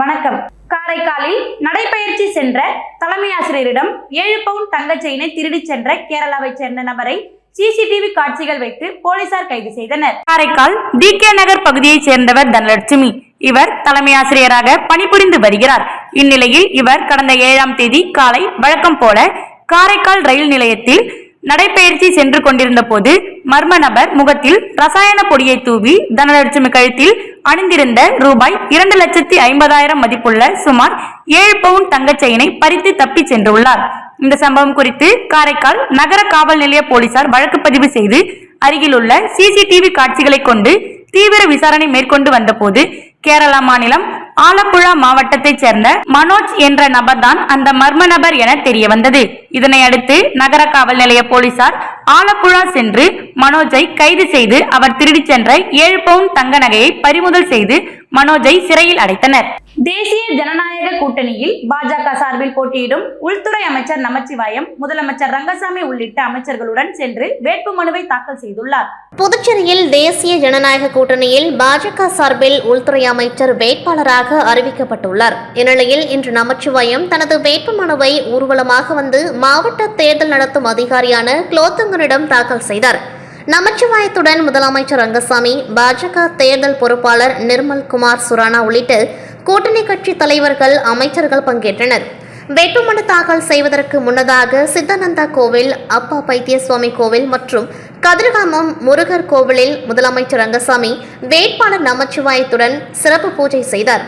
வணக்கம். காரைக்காலில் நடைபயிற்சி சென்ற தலைமை ஆசிரியரிடம் ஏழு பவுன் தங்கச்செயினை திருடி திருடிச் சென்ற கேரளாவைச் சேர்ந்த நபரை சிசிடிவி காட்சிகள் வைத்து போலீசார் கைது செய்தனர். காரைக்கால் டி கே நகர் பகுதியைச் சேர்ந்தவர் தனலட்சுமி. இவர் தலைமை ஆசிரியராக பணிபுரிந்து வருகிறார். இந்நிலையில் இவர் கடந்த ஏழாம் தேதி காலை வழக்கம் போல காரைக்கால் ரயில் நிலையத்தில் நடைபயிற்சி சென்று கொண்டிருந்த போது மர்ம நபர் முகத்தில் ரசாயன பொடியை தூவி தனலட்சுமி கழுத்தில் அணிந்திருந்த ரூபாய் இரண்டு லட்சத்தி ஐம்பதாயிரம் மதிப்புள்ள சுமார் ஏழு பவுன் தங்கச் செயினை பறித்து தப்பிச் சென்றுள்ளார். இந்த சம்பவம் குறித்து காரைக்கால் நகர காவல் நிலைய போலீசார் வழக்கு பதிவு செய்து அருகிலுள்ள சிசிடிவி காட்சிகளை கொண்டு தீவிர விசாரணை மேற்கொண்டு வந்தபோது கேரளா மாநிலம் ஆலப்புழா மாவட்டத்தைச் சேர்ந்த மனோஜ் என்ற நபர்தான் அந்த மர்ம நபர் என தெரிய வந்தது இதனை அடுத்து நகர காவல் நிலைய போலீசார் ஆலப்புழா சென்று மனோஜை கைது செய்து அவர் திருடிச் சென்ற ஏழு பவுன் தங்க நகையை பறிமுதல் செய்து மனோஜை சிறையில் அடைத்தனர். தேசிய ஜனநாயக கூட்டணியில் பாஜக சார்பில் போட்டியிடும் உள்துறை அமைச்சர் நமச்சிவாயம் முதலமைச்சர் ரங்கசாமி உள்ளிட்ட அமைச்சர்களுடன் சென்று வேட்புமனுவை தாக்கல் செய்துள்ளார். புதுச்சேரியில் தேசிய ஜனநாயக கூட்டணியில் பாஜக சார்பில் உள்துறை அமைச்சர் வேட்பாளராக அறிவிக்கப்பட்டுள்ளார். இந்நிலையில் இன்று நமச்சிவாயம் தனது வேட்புமனுவை ஊர்வலமாக வந்து மாவட்ட தேர்தல் நடத்தும் அதிகாரியான குலோத்துங்கனிடம் தாக்கல் செய்தார். நமச்சிவாயத்துடன் முதலமைச்சர் ரங்கசாமி பாஜக தேர்தல் பொறுப்பாளர் நிர்மல் குமார் சுரானா உள்ளிட்ட கூட்டணி கட்சி தலைவர்கள் அமைச்சர்கள் பங்கேற்றனர். வேட்புமனு தாக்கல் செய்வதற்கு முன்னதாக சித்தானந்தா கோவில் அப்பா பைத்தியசுவாமி கோவில் மற்றும் கதிர்காமம் முருகர் கோவிலில் முதலமைச்சர் ரங்கசாமி வேட்பாளர் நமச்சிவாயத்துடன் சிறப்பு பூஜை செய்தார்.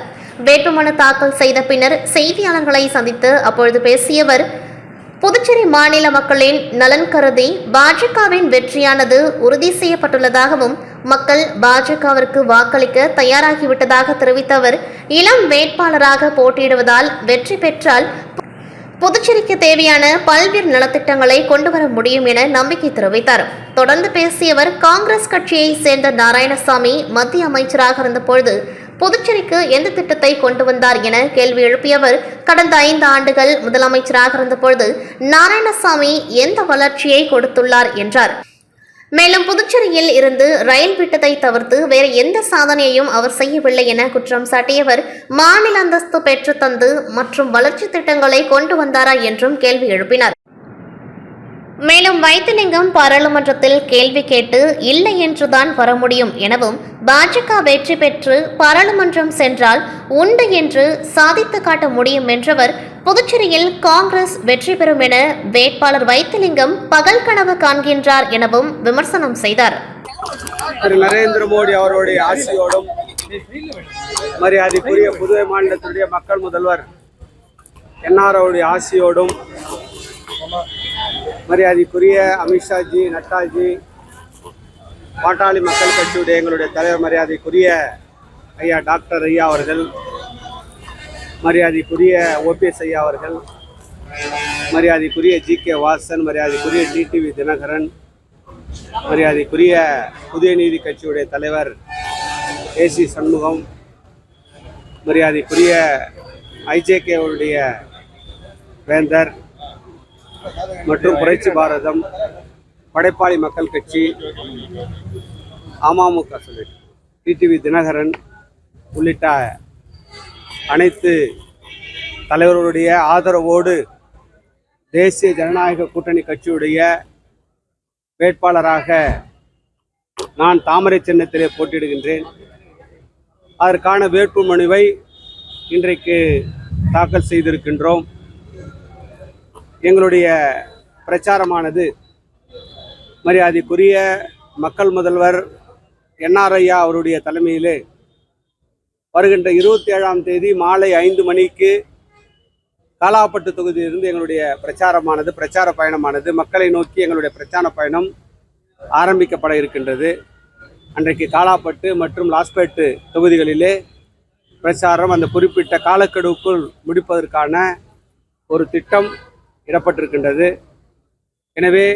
வேட்புமனு தாக்கல் செய்த பின்னர் செய்தியாளர்களை சந்தித்து அப்பொழுது பேசியவர் புதுச்சேரி மாநில மக்களின் நலன் கருதி பாஜகவின் வெற்றியானது உறுதி செய்யப்பட்டுள்ளதாகவும் மக்கள் பாஜகவிற்கு வாக்களிக்க தயாராகிவிட்டதாக தெரிவித்த அவர் இளம் வேட்பாளராக போட்டியிடுவதால் வெற்றி பெற்றால் புதுச்சேரிக்கு தேவையான பல்வேறு நலத்திட்டங்களை கொண்டு வர முடியும் என நம்பிக்கை தெரிவித்தார். தொடர்ந்து பேசியவர் காங்கிரஸ் கட்சியை சேர்ந்த நாராயணசாமி மத்திய அமைச்சராக இருந்தபொழுது புதுச்சேரிக்கு எந்த திட்டத்தை கொண்டு வந்தார் என கேள்வி எழுப்பியவர் கடந்த ஐந்து ஆண்டுகள் முதலமைச்சராக இருந்தபொழுது நாராயணசாமி எந்த வளர்ச்சியை கொடுத்துள்ளார் என்றார். மேலும் புதுச்சேரியில் இருந்து ரயில் விட்டதை தவிர்த்து வேறு எந்த சாதனையையும் அவர் செய்யவில்லை என குற்றம் சாட்டியவர் மாநில அந்தஸ்து பெற்று தந்து மற்றும் வளர்ச்சி திட்டங்களை கொண்டு வந்தாரா என்றும் கேள்வி எழுப்பினார். மேலும் வைத்திலிங்கம் பாராளுமன்றத்தில் கேள்வி கேட்டு இல்லை என்றுதான் வர முடியும் எனவும் பாஜக வெற்றி பெற்று பாராளுமன்றம் சென்றால் உண்டு என்று சாதித்து காட்ட முடியும் என்றவர் புதுச்சேரியில் காங்கிரஸ் வெற்றி பெறும் என வேட்பாளர் வைத்திலிங்கம் பகல் கனவு காண்கின்றார் எனவும் விமர்சனம் செய்தார். திரு நரேந்திர மோடி அவருடைய ஆசியோடும் மரியாதைக்குரிய புதுவை மாநிலத்தினுடைய மக்கள் முதல்வர் என்ஆர் அவருடைய ஆசியோடும் மரியாதைக்குரிய அமித்ஷாஜி நட்டாஜி பாட்டாளி மக்கள் கட்சியுடைய எங்களுடைய தலைவர் மரியாதைக்குரிய ஐயா டாக்டர் ஐயா அவர்கள் மரியாதைக்குரிய ஓபிஎஸ் ஐயா அவர்கள் மரியாதைக்குரிய ஜி கே வாசன் மரியாதைக்குரிய டிடிவி தினகரன் மரியாதைக்குரிய புதிய நீதி கட்சியுடைய தலைவர் ஏசி சண்முகம் மரியாதைக்குரிய ஐஜேகேவுடைய வேந்தர் மற்றும் புரட்சி பாரதம் படைப்பாளி மக்கள் கட்சி அமமுக சொல்லிட்டு டிடிவி தினகரன் உள்ளிட்ட அனைத்து தலைவர்களுடைய ஆதரவோடு தேசிய ஜனநாயக கூட்டணி கட்சியுடைய வேட்பாளராக நான் தாமரை சின்னத்திலே போட்டியிடுகின்றேன். அதற்கான வேட்புமனுவை இன்றைக்கு தாக்கல் செய்திருக்கின்றோம். எங்களுடைய பிரச்சாரமானது. மரியாதைக்குரிய மக்கள் முதல்வர் என்ஆர்ஐயா அவருடைய தலைமையிலே வருகின்ற இருபத்தி ஏழாம் தேதி மாலை ஐந்து மணிக்கு காலாப்பட்டு தொகுதியிலிருந்து எங்களுடைய பிரச்சாரமானது பிரச்சார பயணமானது மக்களை நோக்கி எங்களுடைய பிரச்சார பயணம் ஆரம்பிக்கப்பட இருக்கின்றது. அன்றைக்கு காலாப்பட்டு மற்றும் லாஸ்பேட்டு தொகுதிகளிலே பிரச்சாரம் அந்த குறிப்பிட்ட காலக்கெடுவுக்குள் முடிப்பதற்கான ஒரு திட்டம் இடப்பட்டிருக்கின்றது. எனவே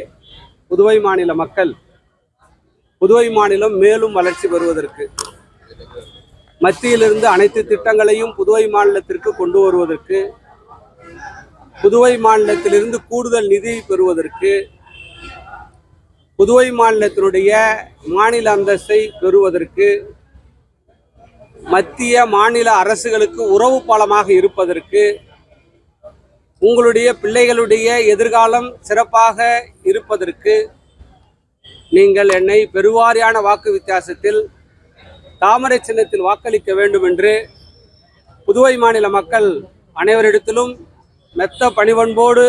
புதுவை மாநில மக்கள் புதுவை மாநிலம் மேலும் வளர்ச்சி பெறுவதற்கு மத்தியிலிருந்து அனைத்து திட்டங்களையும் புதுவை மாநிலத்திற்கு கொண்டு வருவதற்கு புதுவை மாநிலத்திலிருந்து கூடுதல் நிதி பெறுவதற்கு புதுவை மாநிலத்தினுடைய மாநில அந்தஸ்தை பெறுவதற்கு மத்திய மாநில அரசுகளுக்கு உறவு பாலமாக இருப்பதற்கு உங்களுடைய பிள்ளைகளுடைய எதிர்காலம் சிறப்பாக இருப்பதற்கு நீங்கள் என்னை பெருவாரியான வாக்கு வித்தியாசத்தில் தாமரை சின்னத்தில் வாக்களிக்க வேண்டும் என்று புதுவை மாநில மக்கள் அனைவரிடத்திலும் மெத்த பணிவன்போடு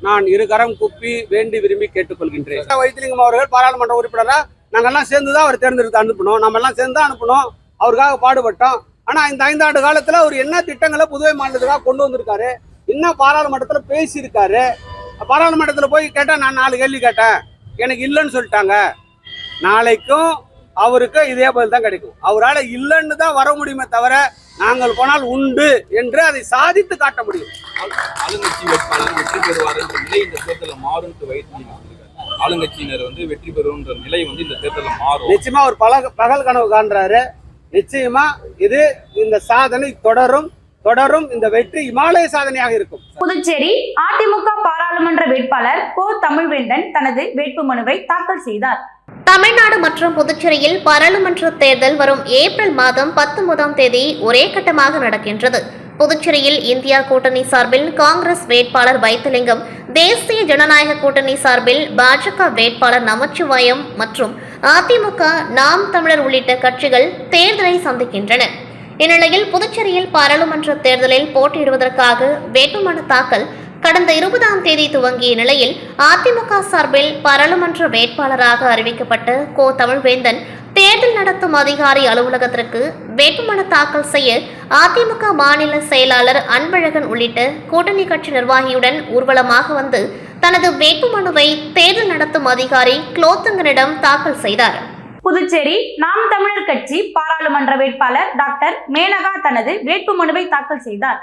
நான் இருகரம் குப்பி வேண்டி விரும்பி கேட்டுக்கொள்கின்றேன். வைத்திலிங்கம் அவர்கள் பாராளுமன்ற உறுப்பினராக நாங்கள்லாம் சேர்ந்து தான் அவர் தேர்ந்தெடுத்து அனுப்பணும் நம்ம எல்லாம் சேர்ந்து தான் அனுப்பணும் அவருக்காக பாடுபட்டோம். ஆனால் இந்த ஐந்தாண்டு காலத்தில் அவர் என்ன திட்டங்களை புதுவை மாநிலத்துக்காக கொண்டு வந்திருக்காரு? என்ன பாராளுமன்றத்துல பேசியிருக்காரு? பாராளுமன்றத்துல போய் கேட்டா நான் நாலு கேள்வி கேட்டேன். எனக்கு இல்லைன்னு சொல்லிட்டாங்க. நாளைக்கும் அவருக்கு இதே பதில் தான் கிடைக்கும். அவரால் இல்லைன்னு தான் வர முடியுமே தவிர நாங்கள் போனால் உண்டு என்று அதை சாதித்து காட்ட முடியும். ஆளுங்கட்சி வேட்பாளர் வெற்றி பெறுவாருன்ற நிலை இந்த தேர்தலில் வைத்திலிங்கம் சொல்லியிருக்காரு ஆளுங்கட்சியினர் வந்து வெற்றி பெறும்ன்ற நிலை வந்து இந்த தேர்தலில் மாறும். நிச்சயமா ஒரு பல பகல் கனவு காண்றாரு. நிச்சயமா இது இந்த சாதனை தொடரும். தொடரும் இந்த வெற்றி இமாலய சாதனையாக இருக்கும். புதுச்சேரி அதிமுக பாராளுமன்ற வேட்பாளர் கோ தமிழ்வேந்தன் தனது வேட்புமனுவை தாக்கல் செய்தார். தமிழ்நாடு மற்றும் புதுச்சேரியில் பாராளுமன்ற தேர்தல் வரும் ஏப்ரல் மாதம் பத்தொன்பதாம் தேதி ஒரே கட்டமாக நடக்கின்றது. புதுச்சேரியில் இந்தியா கூட்டணி சார்பில் காங்கிரஸ் வேட்பாளர் வைத்திலிங்கம் தேசிய ஜனநாயக கூட்டணி சார்பில் பாஜக வேட்பாளர் நமச்சிவாயம் மற்றும் அதிமுக நாம் தமிழர் உள்ளிட்ட கட்சிகள் தேர்தலை சந்திக்கின்றன. இந்நிலையில் புதுச்சேரியில் பாராளுமன்ற தேர்தலில் போட்டியிடுவதற்காக வேட்புமனு தாக்கல் கடந்த இருபதாம் தேதி துவங்கிய நிலையில் அதிமுக சார்பில் பாராளுமன்ற வேட்பாளராக அறிவிக்கப்பட்ட கோ தமிழ்வேந்தன் தேர்தல் நடத்தும் அதிகாரி அலுவலகத்திற்கு வேட்புமனு தாக்கல் செய்ய அதிமுக மாநில செயலாளர் அன்பழகன் உள்ளிட்ட கூட்டணி கட்சி நிர்வாகியுடன் ஊர்வலமாக வந்து தனது வேட்புமனுவை தேர்தல் நடத்தும் அதிகாரி குலோத்துங்கனிடம் தாக்கல் செய்தார். புதுச்சேரி நாம் தமிழர் கட்சி பாராளுமன்ற வேட்பாளர் டாக்டர் மேனகா தனது வேட்புமனுவை தாக்கல் செய்தார்.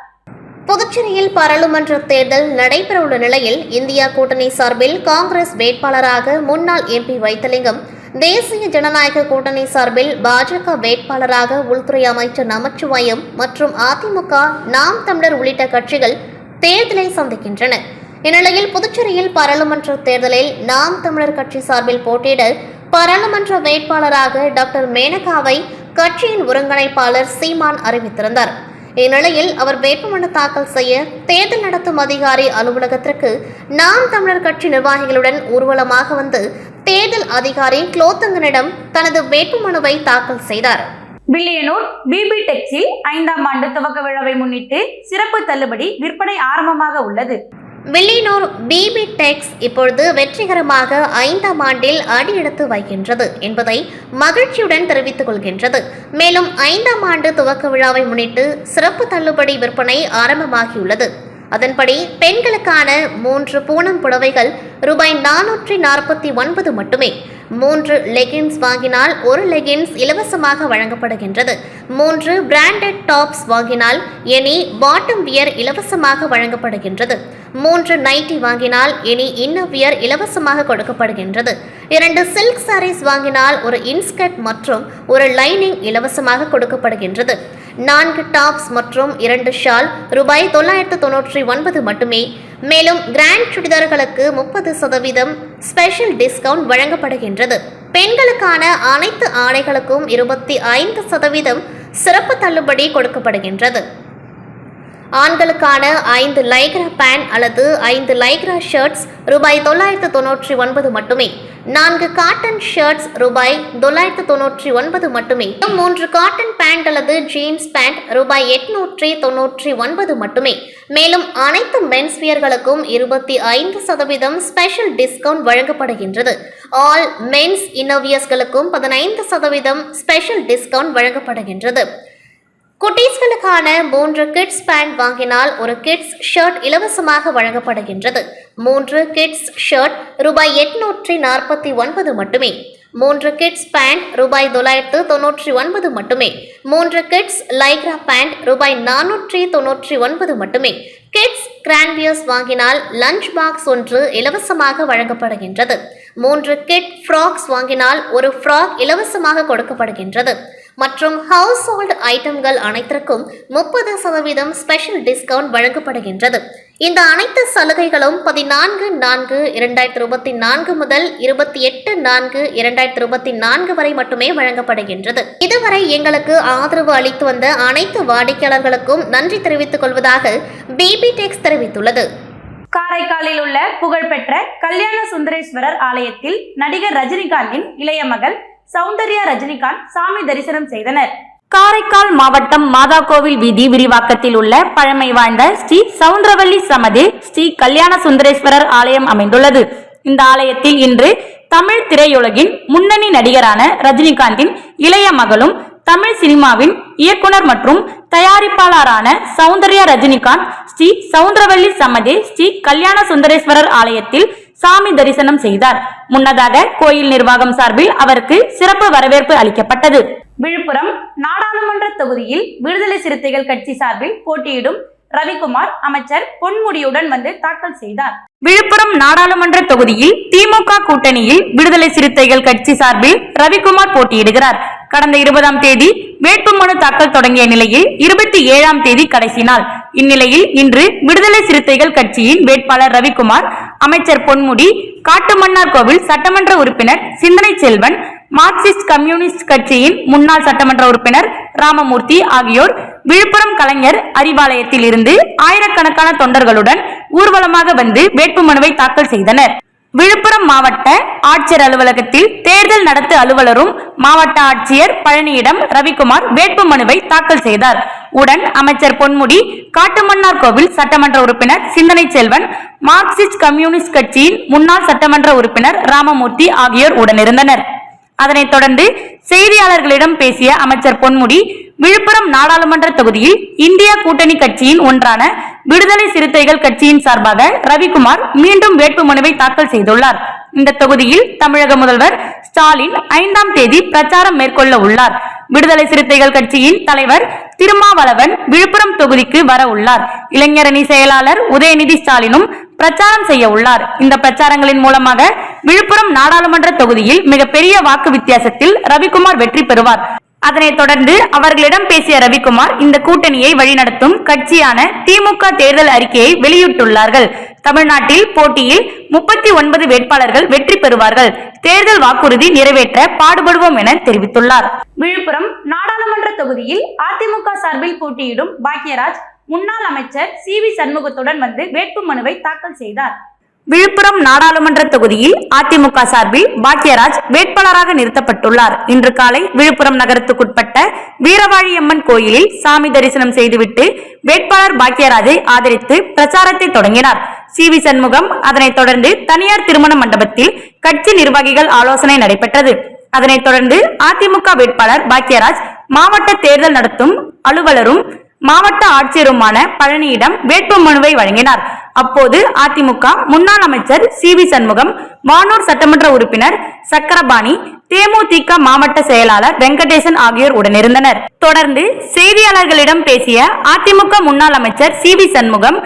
புதுச்சேரியில் பாராளுமன்ற தேர்தல் நடைபெறவுள்ள நிலையில் இந்தியா கூட்டணி சார்பில் காங்கிரஸ் வேட்பாளராக முன்னாள் எம்பி வைத்தலிங்கம் தேசிய ஜனநாயக கூட்டணி சார்பில் பாஜக வேட்பாளராக உள்துறை அமைச்சர் நமச்சிவாயம் மற்றும் அதிமுக நாம் தமிழர் உள்ளிட்ட கட்சிகள் தேர்தலை சந்திக்கின்றன. இந்நிலையில் புதுச்சேரியில் பாராளுமன்ற தேர்தலில் நாம் தமிழர் கட்சி சார்பில் போட்டியிட பாராளுமன்ற வேட்பாளராக டாக்டர் மேனகாவை கட்சியின் ஒருங்கிணைப்பாளர் சீமான் அறிவித்திருந்தார். இந்நிலையில் அவர் வேட்புமனு தாக்கல் செய்ய தேர்தல் நடத்தும் அதிகாரி அலுவலகத்திற்கு நாம் தமிழர் கட்சி நிர்வாகிகளுடன் ஊர்வலமாக வந்து தேர்தல் அதிகாரி குலோத்தங்கனிடம் தனது வேட்புமனுவை தாக்கல் செய்தார். வில்லியனூர் பிபி டெக்ஸில் ஐந்தாம் ஆண்டு துவக்க விழாவை முன்னிட்டு சிறப்பு தள்ளுபடி விற்பனை ஆரம்பமாக உள்ளது. வில்லியனூர் பிபி டெக்ஸ் இப்பொழுது வெற்றிகரமாக ஐந்தாம் ஆண்டில் அடியெடுத்து வைக்கின்றது என்பதை மகிழ்ச்சியுடன் தெரிவித்துக் கொள்கின்றது. மேலும் ஐந்தாம் ஆண்டு துவக்க விழாவை முன்னிட்டு சிறப்பு தள்ளுபடி விற்பனை ஆரம்பமாகியுள்ளது. அதன்படி பெண்களுக்கான மூன்று பூனம் புடவைகள் ரூபாய் நானூற்றி நாற்பத்தி ஒன்பது மட்டுமே. மூன்று லெகின்ஸ் வாங்கினால் ஒரு லெகின்ஸ் இலவசமாக வழங்கப்படுகின்றது. மூன்று பிராண்டட் டாப்ஸ் வாங்கினால் எனி பாட்டம் வியர் இலவசமாக வழங்கப்படுகின்றது. மூன்று நைட்டி வாங்கினால் எனி இன்னர் வியர் இலவசமாக கொடுக்கப்படுகின்றது. இரண்டு சில்க் சாரீஸ் வாங்கினால் ஒரு இன்ஸ்கர்ட் மற்றும் ஒரு லைனிங் இலவசமாக கொடுக்கப்படுகின்றது. நான்கு டாப்ஸ் மற்றும் இரண்டு ஷால் ரூபாய் தொள்ளாயிரத்து தொன்னூற்றி ஒன்பது மட்டுமே மேலும் கிராண்ட் சுடிதார்களுக்கு முப்பது சதவீதம் ஸ்பெஷல் டிஸ்கவுண்ட் வழங்கப்படுகின்றது. பெண்களுக்கான அனைத்து ஆடைகளுக்கும் இருபத்தி ஐந்து சதவீதம் சிறப்பு தள்ளுபடி கொடுக்கப்படுகின்றது. ஆண்களுக்கான ஐந்து லைக்ரா பேண்ட் அல்லது ஐந்து லைக்ரா ஷர்ட்ஸ் ரூபாய் தொள்ளாயிரத்து தொன்னூற்றி ஒன்பது மட்டுமே. நான்கு காட்டன் ஷர்ட்ஸ் ரூபாய் தொள்ளாயிரத்து தொன்னூற்றி ஒன்பது மட்டுமே. மூன்று காட்டன் பேண்ட் அல்லது ஜீன்ஸ் பேண்ட் ரூபாய் எட்நூற்றி தொன்னூற்றி ஒன்பது மட்டுமே. மேலும் அனைத்து மென்ஸ்வியர்களுக்கும் இருபத்தி ஐந்து சதவீதம் ஸ்பெஷல் டிஸ்கவுண்ட் வழங்கப்படுகின்றது. ஆல் மென்ஸ் இன்னோவியர்ஸ்களுக்கும் பதினைந்து சதவீதம் ஸ்பெஷல் டிஸ்கவுண்ட் வழங்கப்படுகின்றது. குட்டீஸ்களுக்கான மூன்று கிட்ஸ் பேண்ட் வாங்கினால் ஒரு கிட்ஸ் ஷர்ட் இலவசமாக வழங்கப்படுகின்றது. மூன்று கிட்ஸ் ஷர்ட் ரூபாய் எட்நூற்றி நாற்பத்தி ஒன்பது மட்டுமே. மூன்று கிட்ஸ் பேண்ட் ரூபாய் தொள்ளாயிரத்து தொன்னூற்றி ஒன்பது மட்டுமே. மூன்று கிட்ஸ் லைக்ரா பேண்ட் ரூபாய் நானூற்றி தொன்னூற்றி ஒன்பது மட்டுமே. கிட்ஸ் கிரான்வியர்ஸ் வாங்கினால் லஞ்ச் பாக்ஸ் ஒன்று இலவசமாக வழங்கப்படுகின்றது. மூன்று கிட் ஃப்ராக்ஸ் வாங்கினால் ஒரு ஃப்ராக் இலவசமாக கொடுக்கப்படுகின்றது. மற்றும் ஹவுஸ் ஹோல்ட் ஐட்டம்கள் அனைத்திற்கும் முப்பது சதவீதம் ஸ்பெஷல் டிஸ்கவுண்ட் வழங்கப்படுகின்றது. இந்த அனைத்து சலுகைகளும் பதினான்கு நான்கு இரண்டாயிரத்தி இருபத்தி நான்கு முதல் இருபத்தி எட்டு நான்கு இரண்டாயிரத்தி இருபத்தி நான்கு வரை மட்டுமே வழங்கப்படுகின்றது. இதுவரை எங்களுக்கு ஆதரவு அளித்து வந்த அனைத்து வாடிக்கையாளர்களுக்கும் நன்றி தெரிவித்துக் கொள்வதாக பிபி டெக்ஸ் தெரிவித்துள்ளது. காரைக்காலில் உள்ள புகழ்பெற்ற கல்யாண சுந்தரேஸ்வரர் ஆலயத்தில் நடிகர் ரஜினிகாந்தின் இளைய மகள் சௌந்தர்யா ரஜினிகாந்த் சாமி தரிசனம் செய்தனர். காரைக்கால் மாவட்டம் மாதாக்கோவில் வீதி விரிவாக்கத்தில் உள்ள பழமை வாய்ந்த ஸ்ரீ சவுந்தரவல்லி சமதி ஸ்ரீ கல்யாண சுந்தரேஸ்வரர் ஆலயம் அமைந்துள்ளது. இந்த ஆலயத்தில் இன்று தமிழ் திரையுலகின் முன்னணி நடிகரான ரஜினிகாந்தின் இளைய மகளும் தமிழ் சினிமாவின் இயக்குனர் மற்றும் தயாரிப்பாளரான சௌந்தர்யா ரஜினிகாந்த் ஸ்ரீ சவுந்தரவல்லி சமதி ஸ்ரீ கல்யாண சுந்தரேஸ்வரர் ஆலயத்தில் சாமி தரிசனம் செய்தார். முன்னதாக கோயில் நிர்வாகம் சார்பில் அவருக்கு சிறப்பு வரவேற்பு அளிக்கப்பட்டது. விழுப்புரம் நாடாளுமன்ற தொகுதியில் விடுதலை சிறுத்தைகள் கட்சி சார்பில் போட்டியிடும் ரவிக்குமார் அமைச்சர் பொன்முடியுடன் வந்து தாக்கல் செய்தார். விழுப்புரம் நாடாளுமன்ற தொகுதியில் திமுக கூட்டணியில் விடுதலை சிறுத்தைகள் கட்சி சார்பில் ரவிக்குமார் போட்டியிடுகிறார். கடந்த இருபதாம் தேதி வேட்புமனு தாக்கல் தொடங்கிய நிலையில் இருபத்தி ஏழாம் தேதி கடைசி நாள். இந்நிலையில் இன்று விடுதலை சிறுத்தைகள் கட்சியின் வேட்பாளர் ரவிக்குமார் அமைச்சர் பொன்முடி காட்டுமன்னார் கோவில் சட்டமன்ற உறுப்பினர் சிந்தனை செல்வன் மார்க்சிஸ்ட் கம்யூனிஸ்ட் கட்சியின் முன்னாள் சட்டமன்ற உறுப்பினர் ராமமூர்த்தி ஆகியோர் விழுப்புரம் கலைஞர் அறிவாலயத்தில் இருந்து ஆயிரக்கணக்கான தொண்டர்களுடன் ஊர்வலமாக வந்து வேட்புமனுவை தாக்கல் செய்தனர். விழுப்புரம் மாவட்ட ஆட்சியர் அலுவலகத்தில் தேர்தல் நடத்து அலுவலரும் மாவட்ட ஆட்சியர் பழனியிடம் ரவிக்குமார் வேட்பு மனுவை தாக்கல் செய்தார். உடன் அமைச்சர் பொன்முடி காட்டுமன்னார் கோவில் சட்டமன்ற உறுப்பினர் சிந்தனை செல்வன் மார்க்சிஸ்ட் கம்யூனிஸ்ட் கட்சியின் முன்னாள் சட்டமன்ற உறுப்பினர் ராமமூர்த்தி ஆகியோர் உடனிருந்தனர். அதனைத் தொடர்ந்து செய்தியாளர்களிடம் பேசிய அமைச்சர் பொன்முடி விழுப்புரம் நாடாளுமன்ற தொகுதியில் இந்தியா கூட்டணி கட்சியின் ஒன்றான விடுதலை சிறுத்தைகள் கட்சியின் சார்பாக ரவிக்குமார் மீண்டும் வேட்புமனுவை தாக்கல் செய்துள்ளார். இந்த தொகுதியில் தமிழக முதல்வர் ஸ்டாலின் ஐந்தாம் தேதி பிரச்சாரம் மேற்கொள்ள உள்ளார். விடுதலை சிறுத்தைகள் கட்சியின் தலைவர் திருமாவளவன் விழுப்புரம் தொகுதிக்கு வர உள்ளார். இளைஞரணி செயலாளர் உதயநிதி ஸ்டாலினும் பிரச்சாரம் செய்ய உள்ளார். இந்த பிரச்சாரங்களின் மூலமாக விழுப்புரம் நாடாளுமன்ற தொகுதியில் மிகப்பெரிய வாக்கு வித்தியாசத்தில் ரவிக்குமார் வெற்றி பெறுவார். அதனைத் தொடர்ந்து அவர்களிடம் பேசிய ரவிக்குமார் இந்த கூட்டணியை வழிநடத்தும் கட்சியான திமுக தேர்தல் அறிக்கையை வெளியிட்டுள்ளார்கள். தமிழ்நாட்டில் போட்டியில் முப்பத்தி ஒன்பது வேட்பாளர்கள் வெற்றி பெறுவார்கள். தேர்தல் வாக்குறுதி நிறைவேற்ற பாடுபடுவோம் என தெரிவித்துள்ளார். விழுப்புரம் நாடாளுமன்ற தொகுதியில் அதிமுக சார்பில் போட்டியிடும் பாக்யராஜ் முன்னாள் அமைச்சர் சி வி சண்முகத்துடன் வந்து வேட்புமனுவை தாக்கல் செய்தார். விழுப்புரம் நாடாளுமன்ற தொகுதியில் அதிமுக சார்பில் பாக்யராஜ் வேட்பாளராக நிறுத்தப்பட்டுள்ளார். இன்று காலை விழுப்புரம் நகரத்துக்குட்பட்ட வீரவாழியம்மன் கோயிலில் சாமி தரிசனம் செய்துவிட்டு வேட்பாளர் பாக்யராஜை ஆதரித்து பிரச்சாரத்தை தொடங்கினார். சி வி சண்முகம் அதனைத் தொடர்ந்து தனியார் திருமண மண்டபத்தில் கட்சி நிர்வாகிகள் ஆலோசனை நடைபெற்றது. அதனைத் தொடர்ந்து அதிமுக வேட்பாளர் பாக்யராஜ் மாவட்ட தேர்தல் நடத்தும் அலுவலரும் மாவட்ட ஆட்சியருமான பழனியிடம் வேட்புமனுவை வழங்கினார். அப்போது அதிமுக முன்னாள் அமைச்சர் சி வி சண்முகம் வானூர் சட்டமன்ற உறுப்பினர் சக்கரபாணி தேமுதிக மாவட்ட செயலாளர் வெங்கடேசன் ஆகியோர் உடனிருந்தனர். தொடர்ந்து செய்தியாளர்களிடம் பேசிய அதிமுக முன்னாள் அமைச்சர் சி வி சண்முகம்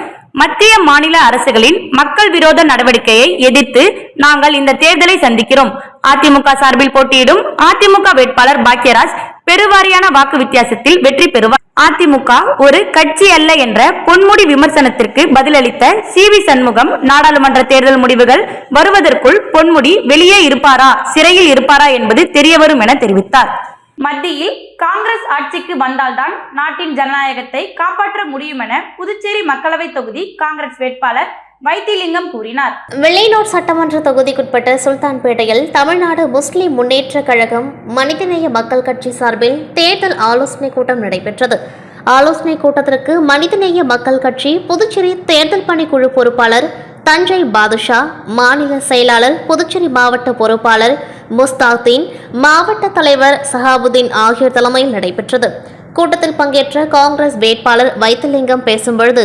மத்திய மாநில அரசுகளின் மக்கள் விரோத நடவடிக்கையை எதிர்த்து நாங்கள் இந்த தேர்தலை சந்திக்கிறோம். அதிமுக சார்பில் போட்டியிடும் அதிமுக வேட்பாளர் பாக்யராஜ் பெருவாரியான வாக்கு வித்தியாசத்தில் வெற்றி பெறுவார். அதிமுக ஒரு கட்சி அல்ல என்ற பொன்முடி விமர்சனத்திற்கு பதிலளித்த சி வி சண்முகம் நாடாளுமன்ற தேர்தல் முடிவுகள் வருவதற்குள் பொன்முடி வெளியே இருப்பாரா சிறையில் இருப்பாரா என்பது தெரியவரும் என தெரிவித்தார். மத்தியில் காங்கிரஸ் ஆட்சிக்கு வந்தால்தான் நாட்டின் ஜனநாயகத்தை காப்பாற்ற முடியும் என புதுச்சேரி மக்களவை தொகுதி காங்கிரஸ் வேட்பாளர் வைத்திலிங்கம் கூறினார். வெள்ளையனூர் சட்டமன்ற தொகுதிக்குட்பட்ட சுல்தான்பேட்டையில் தமிழ்நாடு முஸ்லிம் முன்னேற்ற கழகம் மனிதநேய மக்கள் கட்சி சார்பில் தேர்தல் ஆலோசனை கூட்டம் நடைபெற்றது. ஆலோசனை கூட்டத்திற்கு மனிதநேய மக்கள் கட்சி புதுச்சேரி தேர்தல் பணிக்குழு பொறுப்பாளர் தஞ்சை பாதுஷா மாநில செயலாளர் புதுச்சேரி மாவட்ட பொறுப்பாளர் முஸ்தாத்தீன் மாவட்ட தலைவர் சஹாபுதீன் ஆகியோர் தலைமையில் நடைபெற்றது. கூட்டத்தில் பங்கேற்ற காங்கிரஸ் வேட்பாளர் வைத்திலிங்கம் பேசும்பொழுது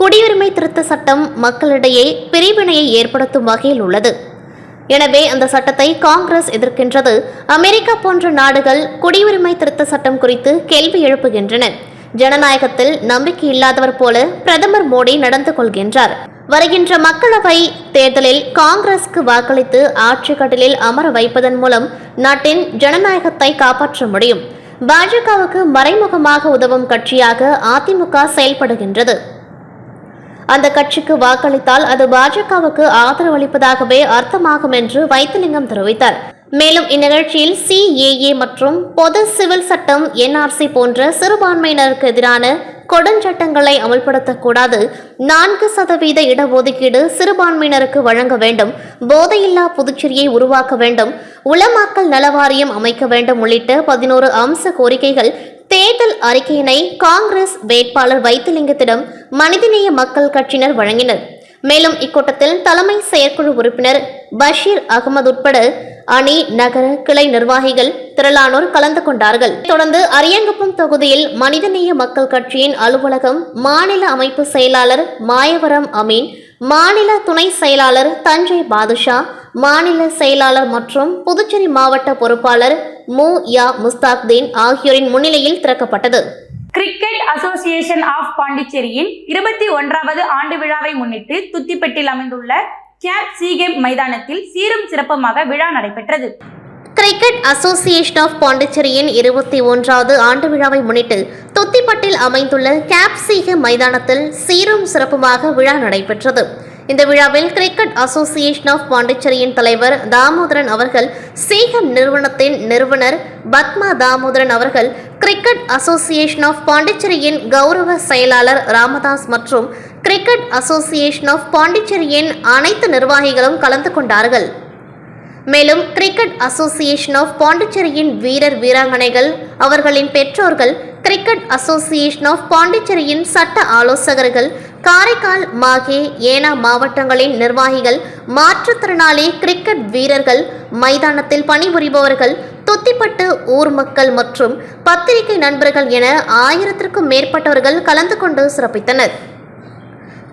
குடியுரிமை திருத்த சட்டம் மக்களிடையே பிரிவினையை ஏற்படுத்தும் வகையில் உள்ளது. எனவே அந்த சட்டத்தை காங்கிரஸ் எதிர்க்கின்றது. அமெரிக்கா போன்ற நாடுகள் குடியுரிமை திருத்த சட்டம் குறித்து கேள்வி எழுப்புகின்றன. ஜனநாயகத்தில் நம்பிக்கை இல்லாதவர் போல பிரதமர் மோடி நடந்து கொள்கின்றார். வருகின்ற மக்களவை தேர்தலில் காங்கிரஸுக்கு வாக்களித்து ஆட்சி கட்டிலில் அமர வைப்பதன் மூலம் நாட்டின் ஜனநாயகத்தை காப்பாற்ற முடியும். பாஜகவுக்கு மறைமுகமாக உதவும் கட்சியாக அதிமுக செயல்படுகின்றது. அந்த கட்சிக்கு வாக்களித்தால் அது பாஜகவுக்கு ஆதரவு அளிப்பதாகவே அர்த்தமாகும் என்று வைத்திலிங்கம் தெரிவித்தார். மேலும் இந்நிகழ்ச்சியில் சிஏஏ மற்றும் பொது சிவில் சட்டம் என்ஆர்சி போன்ற சிறுபான்மையினருக்கு எதிரான கொடுஞ்சட்டங்களை அமல்படுத்தக்கூடாது. நான்கு சதவீத இடஒதுக்கீடு சிறுபான்மையினருக்கு வழங்க வேண்டும். போதையில்லா புதுச்சேரியை உருவாக்க வேண்டும். உளமாக்கல் நலவாரியம் அமைக்க வேண்டும் உள்ளிட்ட பதினோரு அம்ச கோரிக்கைகள் தேர்தல் அறிக்கையினை காங்கிரஸ் வேட்பாளர் வைத்திலிங்கத்திடம் மனிதநேய மக்கள் கட்சியினர் வழங்கினர். மேலும் இக்கூட்டத்தில் தலைமை செயற்குழு உறுப்பினர் பஷீர் அகமது உட்பட அணி நகர கிளை நிர்வாகிகள் திரளானோர் கலந்து கொண்டார்கள். தொடர்ந்து அரியங்குப்பம் தொகுதியில் மனிதநேய மக்கள் கட்சியின் அலுவலகம் மாநில அமைப்பு செயலாளர் மாயவரம் அமீன் மாநில துணை செயலாளர் தஞ்சை பாதுஷா மாநில செயலாளர் மற்றும் புதுச்சேரி மாவட்ட பொறுப்பாளர் மு. யா. முஸ்தாக்தீன் ஆகியோரின் முன்னிலையில் திறக்கப்பட்டது. கிரிக்கெட் அசோசியேஷன் ஆஃப் பாண்டிச்சேரியின் இருபத்தி ஒன்றாவது ஆண்டு விழாவை முன்னிட்டு துத்திப்பட்டில் அமைந்துள்ள கேப் சீகேம் மைதானத்தில் சீரும் சிறப்புமாக விழா நடைபெற்றது. கிரிக்கெட் அசோசியேஷன் ஆஃப் பாண்டிச்சேரியின் இருபத்தி ஒன்றாவது ஆண்டு விழாவை முன்னிட்டு தொத்திப்பட்டில் அமைந்துள்ள கேப்சீக மைதானத்தில் சீரும் சிறப்புமாக விழா நடைபெற்றது. இந்த விழாவில் கிரிக்கெட் அசோசியேஷன் ஆஃப் பாண்டிச்சேரியின் தலைவர் தாமோதரன் அவர்கள் சீகம் நிறுவனத்தின் நிறுவனர் பத்மா தாமோதரன் அவர்கள் கிரிக்கெட் அசோசியேஷன் ஆஃப் பாண்டிச்சேரியின் கௌரவ செயலாளர் ராமதாஸ் மற்றும் கிரிக்கெட் அசோசியேஷன் ஆஃப் பாண்டிச்சேரியின் அனைத்து நிர்வாகிகளும் கலந்து கொண்டார்கள். மேலும் கிரிக்கெட் அசோசியேஷன் ஆஃப் பாண்டிச்சேரியின் வீரர் வீராங்கனைகள் அவர்களின் பெற்றோர்கள் கிரிக்கெட் அசோசியேஷன் ஆஃப் பாண்டிச்சேரியின் சட்ட ஆலோசகர்கள் காரைக்கால் மாகே ஏனா மாவட்டங்களின் நிர்வாகிகள் மாற்றுத்திறனாளி கிரிக்கெட் வீரர்கள் மைதானத்தில் பணிபுரிபவர்கள் தொத்திப்பட்டு ஊர் மக்கள் மற்றும் பத்திரிகை நண்பர்கள் என ஆயிரத்திற்கும் மேற்பட்டவர்கள் கலந்து கொண்டு சிறப்பித்தனர்.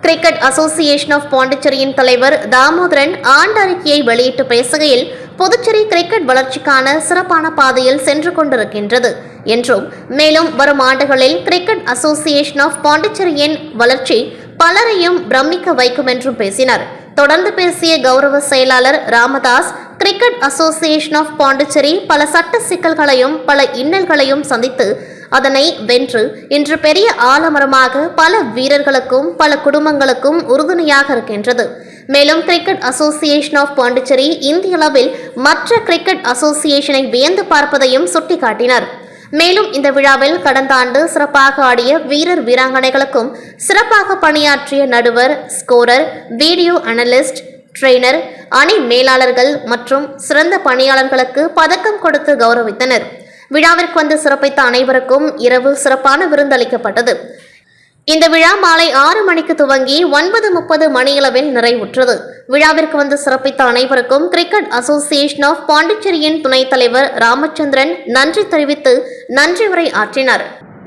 கிரிக்கெட் அசோசியேஷன் ஆஃப் பாண்டிச்சேரியின் தலைவர் தாமோதரன் ஆண்டறிக்கையை வெளியிட்டு பேசுகையில் புதுச்சேரி கிரிக்கெட் வளர்ச்சிக்கான சிறப்பான பாதையில் சென்று கொண்டிருக்கின்றது என்றும் மேலும் வரும் ஆண்டுகளில் கிரிக்கெட் அசோசியேஷன் ஆஃப் பாண்டிச்சேரியின் வளர்ச்சி பலரையும் பிரமிக்க வைக்கும் என்றும் பேசினார். தொடர்ந்து பேசிய கௌரவ செயலாளர் Ramadas cricket association of Pondicherry பல சட்ட சிக்கல்களையும் பல இன்னல்களையும் சந்தித்து அதனை வென்று இன்று பெரிய ஆலமரமாக பல வீரர்களுக்கும் பல குடும்பங்களுக்கும் உறுதுணையாக இருக்கின்றது. மேலும் கிரிக்கெட் அசோசியேஷன் ஆஃப் பாண்டிச்சேரி இந்திய அளவில் மற்ற கிரிக்கெட் அசோசியேஷனை வியந்து பார்ப்பதையும் சுட்டிக்காட்டினர். மேலும் இந்த விழாவில் கடந்த ஆண்டு சிறப்பாக ஆடிய வீரர் வீராங்கனைகளுக்கும் சிறப்பாக பணியாற்றிய நடுவர் ஸ்கோரர் வீடியோ அனலிஸ்ட் ட்ரெய்னர் அணி மேலாளர்கள் மற்றும் சிறந்த பணியாளர்களுக்கு பதக்கம் கொடுத்து கௌரவித்தனர். விழாவிற்கு வந்து சிறப்பித்த அனைவருக்கும் இரவு சிறப்பான விருந்தளிக்கப்பட்டது இந்த விழா மாலை ஆறு மணிக்கு துவங்கி ஒன்பது முப்பது மணியளவில் நிறைவுற்றது. விழாவிற்கு வந்து சிறப்பித்த அனைவருக்கும் கிரிக்கெட் அசோசியேஷன் ஆஃப் பாண்டிச்சேரியின் துணைத் தலைவர் ராமச்சந்திரன் நன்றி தெரிவித்து நன்றி உரை ஆற்றினார்.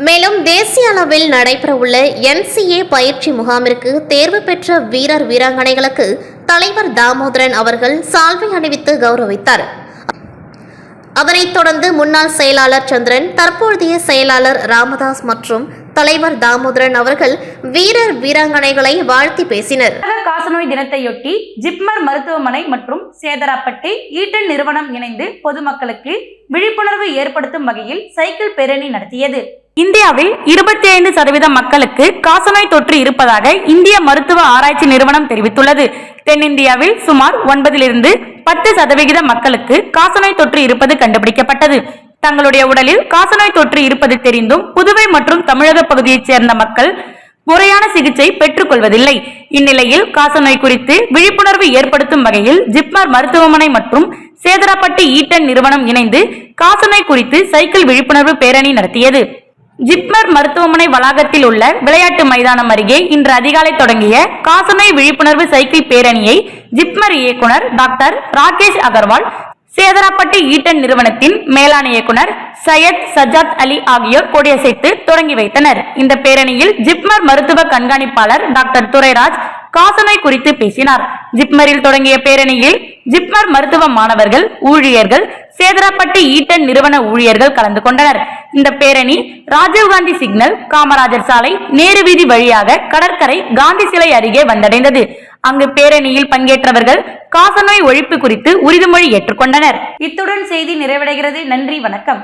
மேலும் தேசிய அளவில் நடைபெறவுள்ள என்சிஏ பயிற்சி முகாமிற்கு தேர்வு பெற்ற வீரர் வீராங்கனைகளுக்கு தலைவர் தாமோதரன் அவர்கள் சால்வை அணிவித்து கௌரவித்தார். அதனைத் தொடர்ந்து முன்னாள் செயலாளர் சந்திரன் தற்போதைய செயலாளர் ராமதாஸ் மற்றும் தலைவர் தாமோதரன் அவர்கள் வீரர் வீராங்கனைகளை வாழ்த்தி பேசினர். காசநோய் தினத்தையொட்டி ஜிப்மர் மருத்துவமனை மற்றும் சேதராப்பட்டி ஈட்டன் நிறுவனம் இணைந்து பொதுமக்களுக்கு விழிப்புணர்வு ஏற்படுத்தும் வகையில் சைக்கிள் பேரணி நடத்தியது. இந்தியாவில் இருபத்தி ஐந்து சதவீத மக்களுக்கு காசநோய் தொற்று இருப்பதாக இந்திய மருத்துவ ஆராய்ச்சி நிறுவனம் தெரிவித்துள்ளது. தென்னிந்தியாவில் சுமார் ஒன்பதிலிருந்து பத்து சதவிகித மக்களுக்கு காசநோய் தொற்று இருப்பது கண்டுபிடிக்கப்பட்டது. தங்களுடைய உடலில் காசநோய் தொற்று இருப்பது தெரிந்தும் புதுவை மற்றும் தமிழக பகுதியைச் சேர்ந்த மக்கள் முறையான சிகிச்சை பெற்றுக் கொள்வதில்லை இந்நிலையில் காசநோய் குறித்து விழிப்புணர்வு ஏற்படுத்தும் வகையில் ஜிப்மர் மருத்துவமனை மற்றும் சேதராப்பட்டி ஈட்டன் நிறுவனம் இணைந்து காசநோய் குறித்து சைக்கிள் விழிப்புணர்வு பேரணி நடத்தியது. ஜிப்மர் மருத்துவமனை வளாகத்தில் உள்ள விளையாட்டு மைதானம் அருகே இன்று அதிகாலை தொடங்கிய காசநோய் விழிப்புணர்வு சைக்கிள் பேரணியை ஜிப்மர் இயக்குனர் டாக்டர் ராகேஷ் அகர்வால் சேதராப்பட்டி ஈட்டன் நிறுவனத்தின் மேலாண் இயக்குனர் சையத் சஜாத் அலி ஆகியோர் கொடியசைத்து தொடங்கி வைத்தனர். இந்த பேரணியில் ஜிப்மர் மருத்துவ கண்காணிப்பாளர் டாக்டர் துரைராஜ் காசநோய் குறித்து பேசினார். ஜிப்மரில் தொடங்கிய பேரணியில் ஜிப்மர் மருத்துவ மாணவர்கள் ஊழியர்கள் சேதராப்பட்டு ஈட்டன் நிறுவன ஊழியர்கள் கலந்து கொண்டனர். இந்த பேரணி ராஜீவ்காந்தி சிக்னல் காமராஜர் சாலை நேரு வீதி வழியாக கடற்கரை காந்தி சிலை அருகே வந்தடைந்தது. அங்கு பேரணியில் பங்கேற்றவர்கள் காசநோய் ஒழிப்பு குறித்து உறுதிமொழி ஏற்றுக்கொண்டனர். இத்துடன் செய்தி நிறைவடைகிறது. நன்றி வணக்கம்.